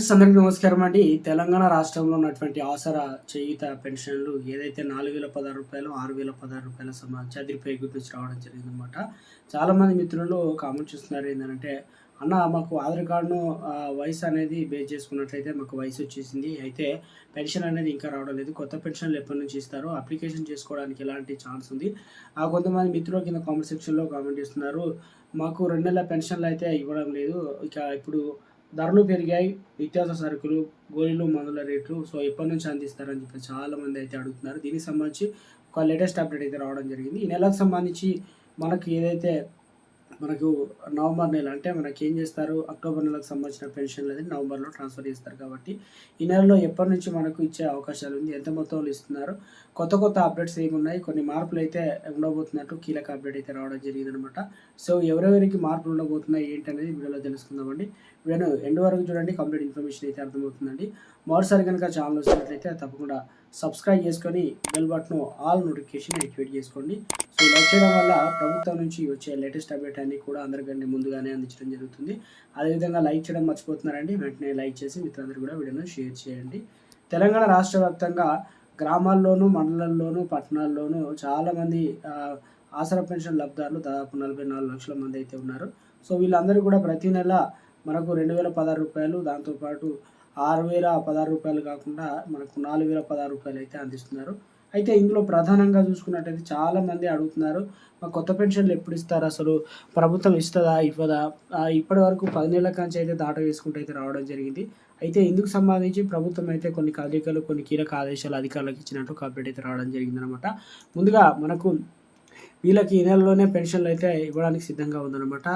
Friends అందరికీ నమస్కారం అండి. తెలంగాణ రాష్ట్రంలో ఉన్నటువంటి ఆసరా చేయుత పెన్షన్లు ఏదైతే నాలుగు వేల పదహారు రూపాయలు ఆరు వేల పదహారు రూపాయల సంబంధించి చదిరిపై గురించి రావడం జరిగిందనమాట చాలామంది మిత్రులు కామెంట్ చేస్తున్నారు ఏంటంటే అన్న మాకు ఆధార్ కార్డును వయసు అనేది బేస్ చేసుకున్నట్లయితే మాకు వయసు వచ్చేసింది. అయితే పెన్షన్ అనేది ఇంకా రావడం లేదు. కొత్త పెన్షన్లు ఎప్పటి నుంచి ఇస్తారో? అప్లికేషన్ చేసుకోవడానికి ఎలాంటి ఛాన్స్ ఉంది? ఆ కొంతమంది మిత్రులు కింద కామెంట్ సెక్షన్లో కామెంట్ చేస్తున్నారు. మాకు రెండు నెలల పెన్షన్లు అయితే ఇవ్వడం లేదు. ఇక ఇప్పుడు ధరలు పెరిగాయి. నిత్యావసర సరుకులు గోళీలు మందుల రేట్లు. సో ఎప్పటి నుంచి అందిస్తారని చెప్పి చాలా మంది అయితే అడుగుతున్నారు. దీనికి సంబంధించి ఒక లేటెస్ట్ అప్డేట్ అయితే రావడం జరిగింది. ఈ నెలకు సంబంధించి మనకు ఏదైతే మనకు నవంబర్ నెల అంటే మనకి ఏం చేస్తారు? అక్టోబర్ నెలకు సంబంధించిన పెన్షన్లు అనేది నవంబర్లో ట్రాన్స్ఫర్ చేస్తారు కాబట్టి ఈ నెలలో ఎప్పటి నుంచి మనకు ఇచ్చే అవకాశాలు ఉంది? ఎంత మొత్తంలో ఇస్తున్నారు? కొత్త కొత్త అప్డేట్స్ ఏమున్నాయి? కొన్ని మార్పులు అయితే ఉండబోతున్నట్టు కీలక అప్డేట్ అయితే రావడం జరిగింది అనమాట సో ఎవరెవరికి మార్పులు ఉండబోతున్నాయి? ఏంటనేది వీడియోలో తెలుసుకుందామండి. వీడియోను ఎండ్ వరకు చూడండి కంప్లీట్ ఇన్ఫర్మేషన్ అయితే అర్థమవుతుందండి. మరోసారి కనుక ఛానల్ వచ్చినట్లయితే తప్పకుండా సబ్స్క్రైబ్ చేసుకొని bell button all notification activate చేసుకోండి. సో ఇలా చేయడం వల్ల ప్రభుత్వం నుంచి వచ్చే లేటెస్ట్ అప్డేట్ అన్ని కూడా అందరికంటే ముందుగానే అందించడం జరుగుతుంది. అదేవిధంగా లైక్ చేయడం మర్చిపోతున్నారండి. వెంటనే లైక్ చేసి మిత్రులందరూ కూడా వీడియోను షేర్ చేయండి. తెలంగాణ రాష్ట్ర వ్యాప్తంగా గ్రామాల్లోనూ మండలాల్లోనూ పట్టణాల్లోనూ చాలామంది ఆసరా పెన్షన్ లబ్ధారులు దాదాపు నలభై నాలుగు లక్షల మంది అయితే ఉన్నారు. సో వీళ్ళందరూ కూడా ప్రతి నెల మనకు రెండు వేల పదహారు రూపాయలు దాంతోపాటు ఆరు వేల పదహారు రూపాయలు కాకుండా మనకు నాలుగు వేల పదహారు రూపాయలు అయితే అందిస్తున్నారు. అయితే ఇందులో ప్రధానంగా చూసుకున్నట్టయితే చాలామంది అడుగుతున్నారు మా కొత్త పెన్షన్లు ఎప్పుడు ఇస్తారు? అసలు ప్రభుత్వం ఇస్తుందా? ఇవ్వదా? ఇప్పటి వరకు పది నెలల కాంచి అయితే దాట వేసుకుంటూ అయితే రావడం జరిగింది. అయితే ఇందుకు సంబంధించి ప్రభుత్వం అయితే కొన్ని కదలికలు కొన్ని కీలక ఆదేశాలు అధికారులకు ఇచ్చినట్టు ఒక అప్డేట్ అయితే రావడం జరిగిందనమాట ముందుగా మనకు వీళ్ళకి ఈ నెలలోనే పెన్షన్లు అయితే ఇవ్వడానికి సిద్ధంగా ఉందన్నమాట.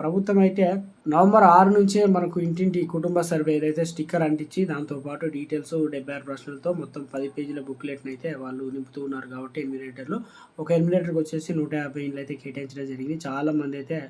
ప్రభుత్వం అయితే నవంబర్ ఆరు నుంచే మనకు ఇంటింటి కుటుంబ సర్వే ఏదైతే స్టిక్కర్ అంటించి దాంతోపాటు డీటెయిల్స్ డెబ్బై ఆరు ప్రశ్నలతో మొత్తం పది పేజీల బుక్లెట్ని అయితే వాళ్ళు నింపుతూ ఉన్నారు కాబట్టి ఎనిమినేటర్లు ఒక ఎనిమినేటర్కి వచ్చేసి నూట యాభై ఇండ్లు అయితే కేటాయించడం జరిగింది. చాలామంది అయితే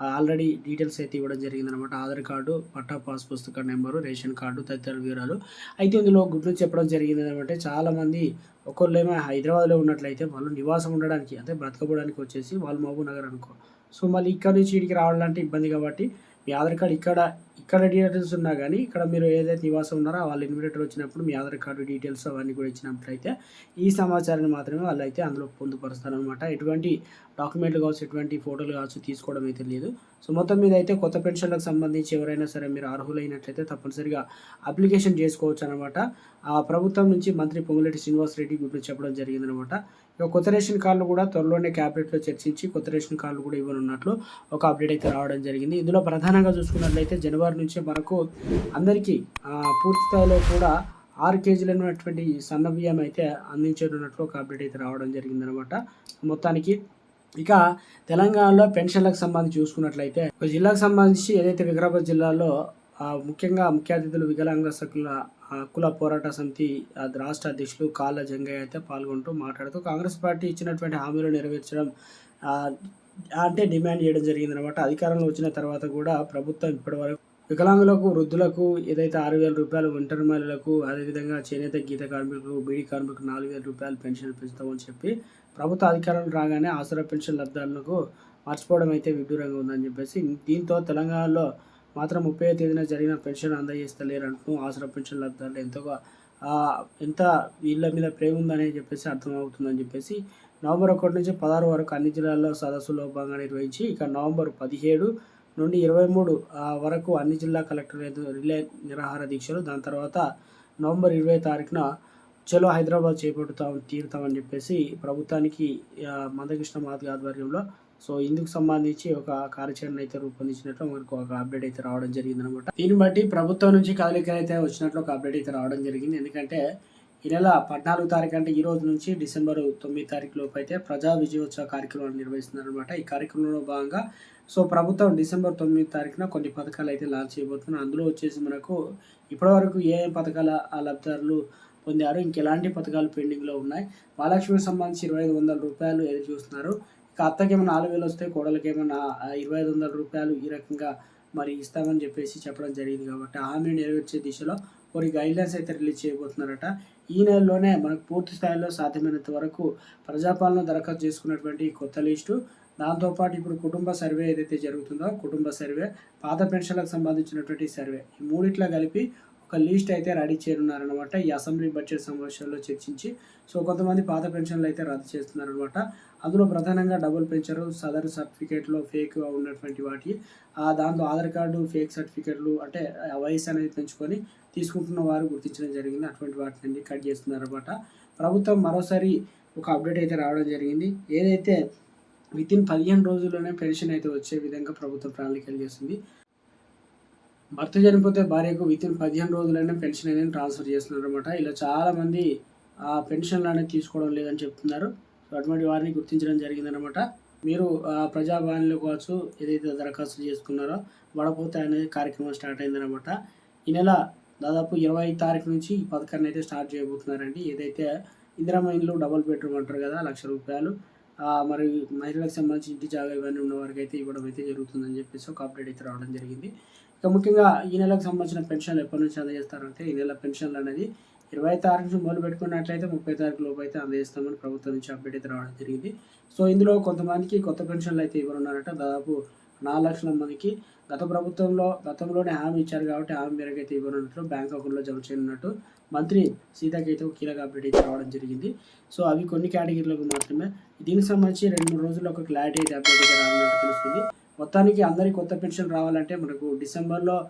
ఆల్రెడీ డీటెయిల్స్ అయితే ఇవ్వడం జరిగింది అనమాట ఆధార్ కార్డు పట్టా పాస్ పుస్తక నెంబరు రేషన్ కార్డు తదితర వివరాలు. అయితే ఇందులో గుడ్లు చెప్పడం జరిగింది ఏంటంటే చాలామంది ఒకళ్ళు ఏమో హైదరాబాద్లో ఉన్నట్లయితే వాళ్ళు నివాసం ఉండడానికి అంటే బ్రతకపోవడానికి వచ్చేసి వాళ్ళు మహబూబ్ నగర్ అనుకో. సో మళ్ళీ ఇక్కడ నుంచి ఇక్కడికి రావాలంటే ఇబ్బంది కాబట్టి మీ ఆధార్ కార్డు ఇక్కడ ఇక్కడ డీటెయిల్స్ ఉన్నా కానీ ఇక్కడ మీరు ఏదైతే నివాసం ఉన్నారో వాళ్ళు ఇన్విటేటర్ వచ్చినప్పుడు మీ ఆధార్ కార్డు డీటెయిల్స్ అవన్నీ కూడా ఇచ్చినట్లయితే ఈ సమాచారాన్ని మాత్రమే వాళ్ళు అయితే అందులో పొందుపరుస్తారు అనమాట ఎటువంటి డాక్యుమెంట్లు కావచ్చు ఎటువంటి ఫోటోలు కావచ్చు తీసుకోవడం అయితే లేదు. సో మొత్తం మీద అయితే కొత్త పెన్షన్లకు సంబంధించి ఎవరైనా సరే మీరు అర్హులైనట్లయితే తప్పనిసరిగా అప్లికేషన్ చేసుకోవచ్చు అనమాట ఆ ప్రభుత్వం నుంచి మంత్రి పొంగులేటి శ్రీనివాస్ రెడ్డి గురించి చెప్పడం జరిగిందనమాట ఇక కొత్త రేషన్ కార్డులు కూడా త్వరలోనే క్యాబినెట్లో చర్చించి కొత్త రేషన్ కార్డులు కూడా ఇవ్వనున్నట్లు ఒక అప్డేట్ అయితే రావడం జరిగింది. ఇందులో ప్రధానంగా చూసుకున్నట్లయితే జనవరి నుంచి మనకు అందరికీ పూర్తి స్థాయిలో కూడా ఆరు ఉన్నటువంటి సన్న బియ్యం అయితే అందించనున్నట్లు ఒక అప్డేట్ అయితే రావడం జరిగిందనమాట. మొత్తానికి ఇక తెలంగాణలో పెన్షన్లకు సంబంధించి చూసుకున్నట్లయితే ఒక జిల్లాకు సంబంధించి ఏదైతే వికారాబాద్ జిల్లాలో ముఖ్యంగా ముఖ్య అతిథులు వికలాంగ సకుల హక్కుల పోరాట సమితి ఆ, రాష్ట్ర అధ్యక్షులు కాళ్ళ జంగయ్య అయితే పాల్గొంటూ మాట్లాడుతూ కాంగ్రెస్ పార్టీ ఇచ్చినటువంటి హామీలు నెరవేర్చడం అంటే డిమాండ్ చేయడం జరిగిందనమాట. అధికారంలో వచ్చిన తర్వాత కూడా ప్రభుత్వం ఇప్పటివరకు వికలాంగులకు వృద్ధులకు ఏదైతే ఆరు వేల రూపాయలు ఒంటరి మహిళలకు అదేవిధంగా చేనేత గీత కార్మికులకు బీడీ కార్మికులకు నాలుగు వేల రూపాయలు పెన్షన్ పెంచుతామని చెప్పి ప్రభుత్వ అధికారులు రాగానే ఆసరా పెన్షన్ లబ్ధాలకు మర్చిపోవడం అయితే విడ్డూరంగా ఉందని చెప్పేసి దీంతో తెలంగాణలో మాత్రం ముప్పై తేదీన జరిగిన పెన్షన్ అందజేస్తలేరంటూ ఆసరా పెన్షన్ లబ్ధాలు ఎంతగా ఎంత వీళ్ళ మీద ప్రేమ ఉందని చెప్పేసి అర్థమవుతుందని చెప్పేసి నవంబర్ ఒకటి నుంచి పదహారు వరకు అన్ని జిల్లాల్లో సదస్సులో భాగంగా నిర్వహించి ఇక నవంబర్ పదిహేడు నుండి ఇరవై మూడు వరకు అన్ని జిల్లా కలెక్టర్ రిలే నిరాహార దీక్షలు దాని తర్వాత నవంబర్ ఇరవై తారీఖున చలో హైదరాబాద్ చేపడుతాం తీరుతామని చెప్పేసి ప్రభుత్వానికి మందకృష్ణ మాధవ్ ఆధ్వర్యంలో సో ఇందుకు సంబంధించి ఒక కార్యాచరణ అయితే రూపొందించినట్లు మనకు ఒక అప్డేట్ అయితే రావడం జరిగింది అనమాట దీన్ని బట్టి ప్రభుత్వం నుంచి కదలికలు అయితే వచ్చినట్లు ఒక అప్డేట్ అయితే రావడం జరిగింది. ఎందుకంటే ఈ నెల పద్నాలుగు తారీఖు అంటే ఈ రోజు నుంచి డిసెంబర్ తొమ్మిది తారీఖు లోపు అయితే ప్రజా విజయోత్సవ కార్యక్రమాన్ని నిర్వహిస్తున్నారనమాట ఈ కార్యక్రమంలో భాగంగా సో ప్రభుత్వం డిసెంబర్ తొమ్మిది తారీఖున కొన్ని పథకాలు అయితే లాంచ్ చేయబోతున్నారు. అందులో వచ్చేసి మనకు ఇప్పటివరకు ఏ ఏ పథకాల ఆ లబ్ధిదారులు పొందారు ఇంకెలాంటి పథకాలు పెండింగ్లో ఉన్నాయి? మహాలక్ష్మికి సంబంధించి ఇరవై ఐదు వందల రూపాయలు ఎదురు చూస్తున్నారు. ఇక అత్తకేమో నాలుగు వేలు వస్తే కోడలకేమైనా ఇరవై ఐదు వందల రూపాయలు ఈ రకంగా మరి ఇస్తామని చెప్పేసి చెప్పడం జరిగింది కాబట్టి హామీ హామీని నెరవేర్చే దిశలో కొన్ని గైడ్లైన్స్ అయితే రిలీజ్ చేయబోతున్నారట. ఈ నెలలోనే మనకు పూర్తి స్థాయిలో సాధ్యమైనంత వరకు ప్రజాపాలన దరఖాస్తు చేసుకున్నటువంటి కొత్త లిస్టు. దాంతోపాటు ఇప్పుడు కుటుంబ సర్వే ఏదైతే జరుగుతుందో కుటుంబ సర్వే పాత పెన్షన్లకు సంబంధించినటువంటి సర్వే ఈ మూడిట్లా కలిపి ఒక లిస్ట్ అయితే రెడీ చేయనున్నారనమాట ఈ అసెంబ్లీ బడ్జెట్ సమావేశాల్లో చర్చించి సో కొంతమంది పాత పెన్షన్లు అయితే రద్దు చేస్తున్నారనమాట అందులో ప్రధానంగా డబుల్ పెంచరు సదర్ సర్టిఫికేట్లో ఫేక్ ఉన్నటువంటి వాటి ఆ దాంతో ఆధార్ కార్డు ఫేక్ సర్టిఫికేట్లు అంటే వయసు అనేది పెంచుకొని తీసుకుంటున్న వారు గుర్తించడం జరిగింది. అటువంటి వాటిని కట్ చేస్తున్నారనమాట ప్రభుత్వం మరోసారి ఒక అప్డేట్ అయితే రావడం జరిగింది. ఏదైతే విత్ ఇన్ పదిహేను రోజుల్లోనే పెన్షన్ అయితే వచ్చే విధంగా ప్రభుత్వం ప్రణాళికలు చేస్తుంది భర్త చనిపోతే భార్యకు విత్ ఇన్ పదిహేను రోజులైనా పెన్షన్ అనేది ట్రాన్స్ఫర్ చేస్తున్నారు అనమాట ఇలా చాలామంది ఆ పెన్షన్లు అనేది తీసుకోవడం లేదని చెప్తున్నారు. సో అటువంటి వారిని గుర్తించడం జరిగిందనమాట మీరు ప్రజాభవన్లో కావచ్చు ఏదైతే దరఖాస్తు చేసుకున్నారో వడపోతే అనేది కార్యక్రమం స్టార్ట్ అయిందనమాట ఈ నెల దాదాపు ఇరవై తారీఖు నుంచి ఈ పథకాన్ని అయితే స్టార్ట్ చేయబోతున్నారండి. ఏదైతే ఇందిరామ ఇండ్లు డబుల్ బెడ్రూమ్ అంటారు కదా లక్ష రూపాయలు మరి మహిళలకు సంబంధించి ఇంటి జాగా ఇవన్నీ ఉన్న వారికి అయితే ఇవ్వడం అయితే జరుగుతుందని చెప్పేసి ఒక అప్డేట్ అయితే రావడం జరిగింది. ఇక ముఖ్యంగా ఈ నెలకు సంబంధించిన పెన్షన్లు ఎప్పటి నుంచి అందజేస్తారంటే ఈ నెల పెన్షన్లు అనేది ఇరవై తారీఖు నుంచి మొదలు పెట్టుకున్నట్లయితే ముప్పై తారీఖు లోపు అయితే అందజేస్తామని ప్రభుత్వం నుంచి అప్డేట్ అయితే రావడం జరిగింది. సో ఇందులో కొంతమందికి కొత్త పెన్షన్లు అయితే ఇవ్వనున్నారట. దాదాపు నాలుగు లక్షల మందికి గత ప్రభుత్వంలో గతంలోనే హామీ ఇచ్చారు కాబట్టి హామీ మేరకు అయితే ఇవ్వనున్నట్లు బ్యాంక్ అకౌంట్లో జమ చేయనున్నట్టు మంత్రి సీతాకి ఒక కీలక అప్డేట్ అయితే రావడం జరిగింది. సో అవి కొన్ని కేటగిరీలకు మాత్రమే. దీనికి సంబంధించి రెండు మూడు రోజుల్లో ఒక క్లారిటీ అయితే అప్డేట్ అయితే రానున్నట్టు తెలుస్తుంది. మొత్తానికి అందరికీ కొత్త పెన్షన్ రావాలంటే మనకు డిసెంబర్లో